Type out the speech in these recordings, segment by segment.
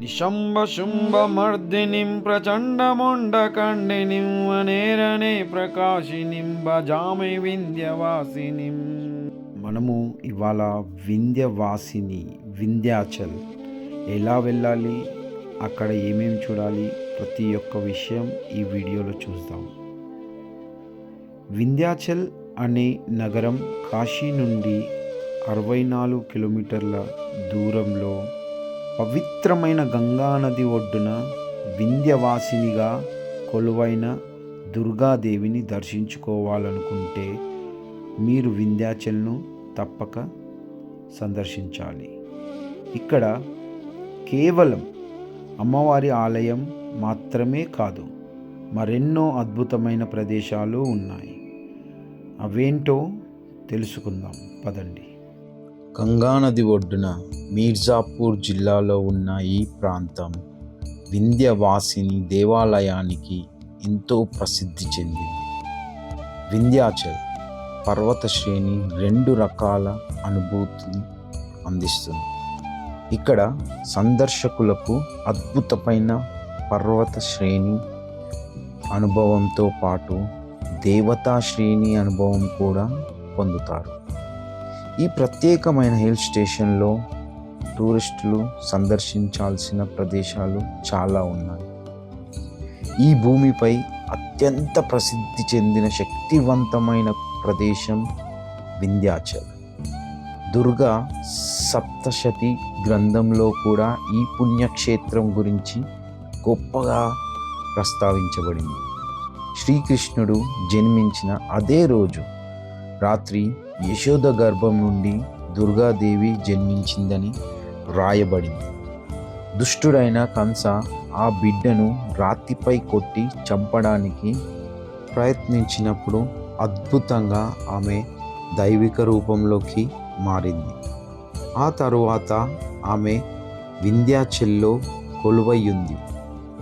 నిశంబశుంభమర్దినిం ప్రచండముండకండినిం వనేరనే ప్రకాశినిం భజామి వింధ్యవాసినిం. మనము ఇవాళ వింధ్యవాసిని వింధ్యాచల్ ఎలా వెళ్ళాలి అక్కడ ఏమేమి చూడాలి ప్రతి ఒక్క విషయం ఈ వీడియోలో చూద్దాం. వింధ్యాచల్ అనే నగరం కాశీ నుండి అరవై నాలుగు కిలోమీటర్ల దూరంలో పవిత్రమైన గంగానది ఒడ్డున వింధ్యవాసినిగా కొలువైన దుర్గాదేవిని దర్శించుకోవాలనుకుంటే మీరు వింధ్యాచల్ను తప్పక సందర్శించాలి. ఇక్కడ కేవలం అమ్మవారి ఆలయం మాత్రమే కాదు మరెన్నో అద్భుతమైన ప్రదేశాలు ఉన్నాయి. అవేంటో తెలుసుకుందాం. పదండి. గంగానది ఒడ్డున మీర్జాపూర్ జిల్లాలో ఉన్న ఈ ప్రాంతం వింధ్యవాసిని దేవాలయానికి ఎంతో ప్రసిద్ధి చెందింది. వింధ్యాచల్ పర్వత శ్రేణి రెండు రకాల అనుభూతిని అందిస్తుంది. ఇక్కడ సందర్శకులకు అద్భుతమైన పర్వత శ్రేణి అనుభవంతో పాటు దేవతా శ్రేణి అనుభవం కూడా పొందుతారు. ఈ ప్రత్యేకమైన హిల్ స్టేషన్లో టూరిస్టులు సందర్శించాల్సిన ప్రదేశాలు చాలా ఉన్నాయి. ఈ భూమిపై అత్యంత ప్రసిద్ధి చెందిన శక్తివంతమైన ప్రదేశం వింధ్యాచల్. దుర్గా సప్తశతి గ్రంథంలో కూడా ఈ పుణ్యక్షేత్రం గురించి గొప్పగా ప్రస్తావించబడింది. శ్రీకృష్ణుడు జన్మించిన అదే రోజు రాత్రి యశోద గర్భం నుండి దుర్గాదేవి జన్మించిందని వ్రాయబడింది దుష్టుడైన కంస ఆ బిడ్డను రాతిపై కొట్టి చంపడానికి ప్రయత్నించినప్పుడు అద్భుతంగా ఆమె దైవిక రూపంలోకి మారింది. ఆ తరువాత ఆమె వింధ్యాచల్లో కొలువయ్యుంది.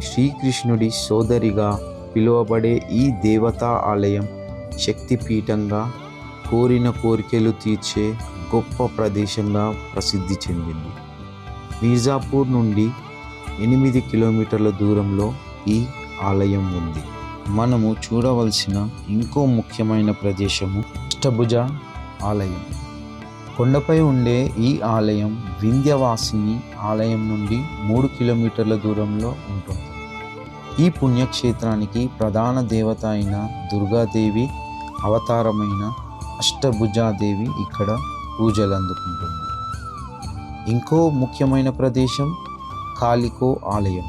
శ్రీకృష్ణుడి సోదరిగా పిలువబడే ఈ దేవతా ఆలయం శక్తిపీఠంగా కోరిన కోరికలు తీర్చే గొప్ప ప్రదేశంగా ప్రసిద్ధి చెందింది. మీర్జాపూర్ నుండి ఎనిమిది కిలోమీటర్ల దూరంలో ఈ ఆలయం ఉంది. మనము చూడవలసిన ఇంకో ముఖ్యమైన ప్రదేశము అష్టభుజ ఆలయం. కొండపై ఉండే ఈ ఆలయం వింధ్యవాసిని ఆలయం నుండి మూడు కిలోమీటర్ల దూరంలో ఉంటుంది. ఈ పుణ్యక్షేత్రానికి ప్రధాన దేవత అయిన దుర్గాదేవి అవతారమైన అష్టభుజాదేవి ఇక్కడ పూజలు అందుకుంటుంది ఇంకో ముఖ్యమైన ప్రదేశం కాళికో ఆలయం.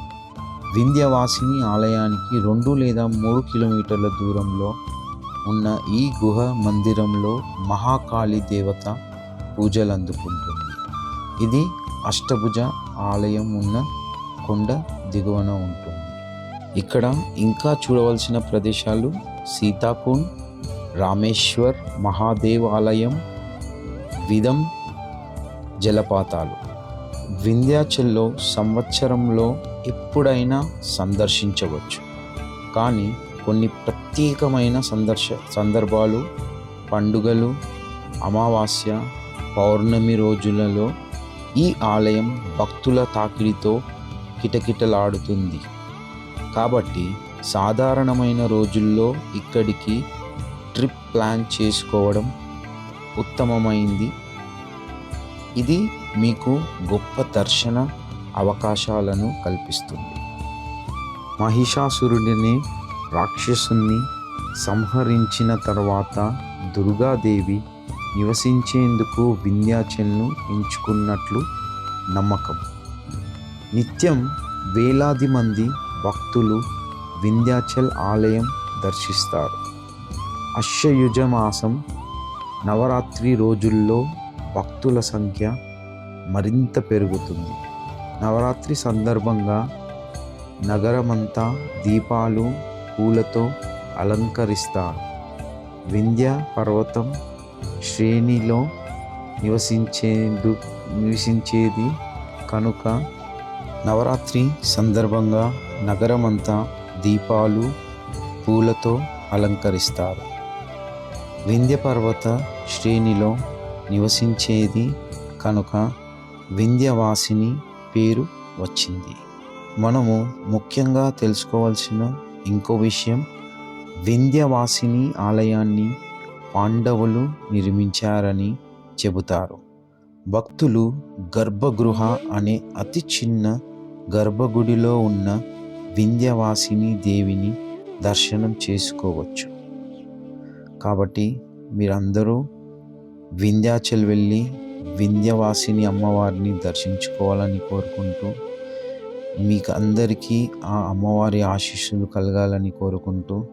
వింధ్యవాసిని ఆలయానికి రెండు లేదా మూడు కిలోమీటర్ల దూరంలో ఉన్న ఈ గుహ మందిరంలో మహాకాళి దేవత పూజలు అందుకుంటుంది ఇది అష్టభుజ ఆలయం ఉన్న కొండ దిగువన ఉంటుంది. ఇక్కడ ఇంకా చూడవలసిన ప్రదేశాలు సీతాకుండ్ రామేశ్వర్ మహాదేవాలయం విదం జలపాతాలు. వింధ్యాచల్లో సంవత్సరంలో ఎప్పుడైనా సందర్శించవచ్చు. కానీ కొన్ని ప్రత్యేకమైన సందర్శ సందర్భాలు పండుగలు అమావాస్య పౌర్ణమి రోజులలో ఈ ఆలయం భక్తుల తాకిడితో కిటకిటలాడుతుంది. కాబట్టి సాధారణమైన రోజుల్లో ఇక్కడికి ట్రిప్ ప్లాన్ చేసుకోవడం ఉత్తమమైంది. ఇది మీకు గొప్ప దర్శన అవకాశాలను కల్పిస్తుంది. మహిషాసురుడిని రాక్షసుని సంహరించిన తర్వాత దుర్గాదేవి నివసించేందుకు వింధ్యాచల్ను ఎంచుకున్నట్లు నమ్మకం. నిత్యం వేలాది మంది భక్తులు వింధ్యాచల్ ఆలయం దర్శిస్తారు. అశ్వయుజమాసం నవరాత్రి రోజుల్లో భక్తుల సంఖ్య మరింత పెరుగుతుంది. నవరాత్రి సందర్భంగా నగరమంతా దీపాలు పూలతో అలంకరిస్తారు. వింధ్య పర్వతం శ్రేణిలో నివసించేందు నివసించేది కనుక నవరాత్రి సందర్భంగా నగరమంతా దీపాలు పూలతో అలంకరిస్తారు. వింధ్య పర్వత శ్రేణిలో నివసించేది కనుక వింధ్యవాసిని పేరు వచ్చింది. మనము ముఖ్యంగా తెలుసుకోవాల్సిన ఇంకో విషయం వింధ్యవాసిని ఆలయాన్ని పాండవులు నిర్మించారని చెబుతారు. భక్తులు గర్భగృహ అనే అతి చిన్న గర్భగుడిలో ఉన్న వింధ్యవాసిని దేవిని దర్శనం చేసుకోవచ్చు. కాబట్టి మీరందరూ వింధ్యాచల్ వెళ్ళి వింధ్యవాసిని అమ్మవారిని దర్శించుకోవాలని కోరుకుంటూ మీకు అందరికీ ఆ అమ్మవారి ఆశీస్సులు కలగాలని కోరుకుంటూ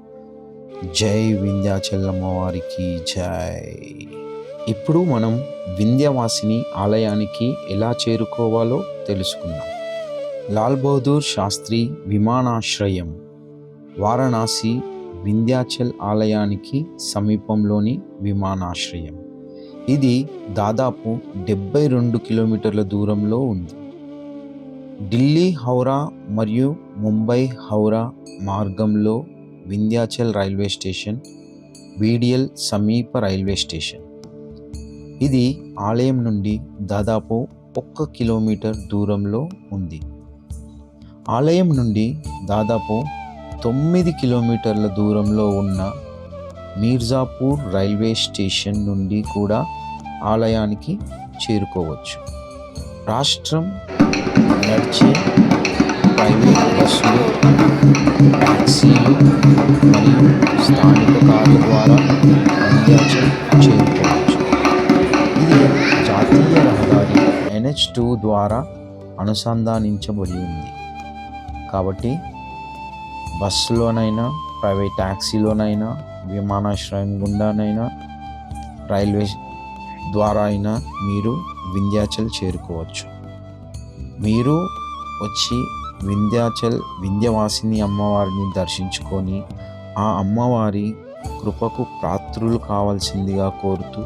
జై వింధ్యాచల్ అమ్మవారికి జై. ఇప్పుడు మనం వింధ్యవాసిని ఆలయానికి ఎలా చేరుకోవాలో తెలుసుకుందాం. లాల్ బహదూర్ శాస్త్రి విమానాశ్రయం వారణాసి వింధ్యాచల్ ఆలయానికి సమీపంలోని విమానాశ్రయం. ఇది దాదాపు డెబ్బై రెండు కిలోమీటర్ల దూరంలో ఉంది. ఢిల్లీ హౌరా మరియు ముంబై హౌరా మార్గంలో వింధ్యాచల్ రైల్వే స్టేషన్ వీడియల్ సమీప రైల్వే స్టేషన్. ఇది ఆలయం నుండి దాదాపు ఒక్క కిలోమీటర్ దూరంలో ఉంది. ఆలయం నుండి దాదాపు తొమ్మిది కిలోమీటర్ల దూరంలో ఉన్న మీర్జాపూర్ రైల్వే స్టేషన్ నుండి కూడా ఆలయానికి చేరుకోవచ్చు. రాష్ట్రం నడిచే ప్రైవేట్ బస్సులు ట్యాక్సీలు మరియు స్థానిక కార్ల ద్వారా వింధ్యాచల్ చేరుకోవచ్చు. ఇది జాతీయ రహదారి ఎన్హెచ్ టూ ద్వారా అనుసంధానించబడి ఉంది. కాబట్టి బస్సులోనైనా ప్రైవేట్ ట్యాక్సీలోనైనా విమానాశ్రయం గుండానైనా రైల్వే ద్వారా అయినా మీరు వింధ్యాచల్ చేరుకోవచ్చు. మీరు వచ్చి వింధ్యాచల్ వింధ్యవాసిని అమ్మవారిని దర్శించుకొని ఆ అమ్మవారి కృపకు పాత్రులు కావాల్సిందిగా కోరుతూ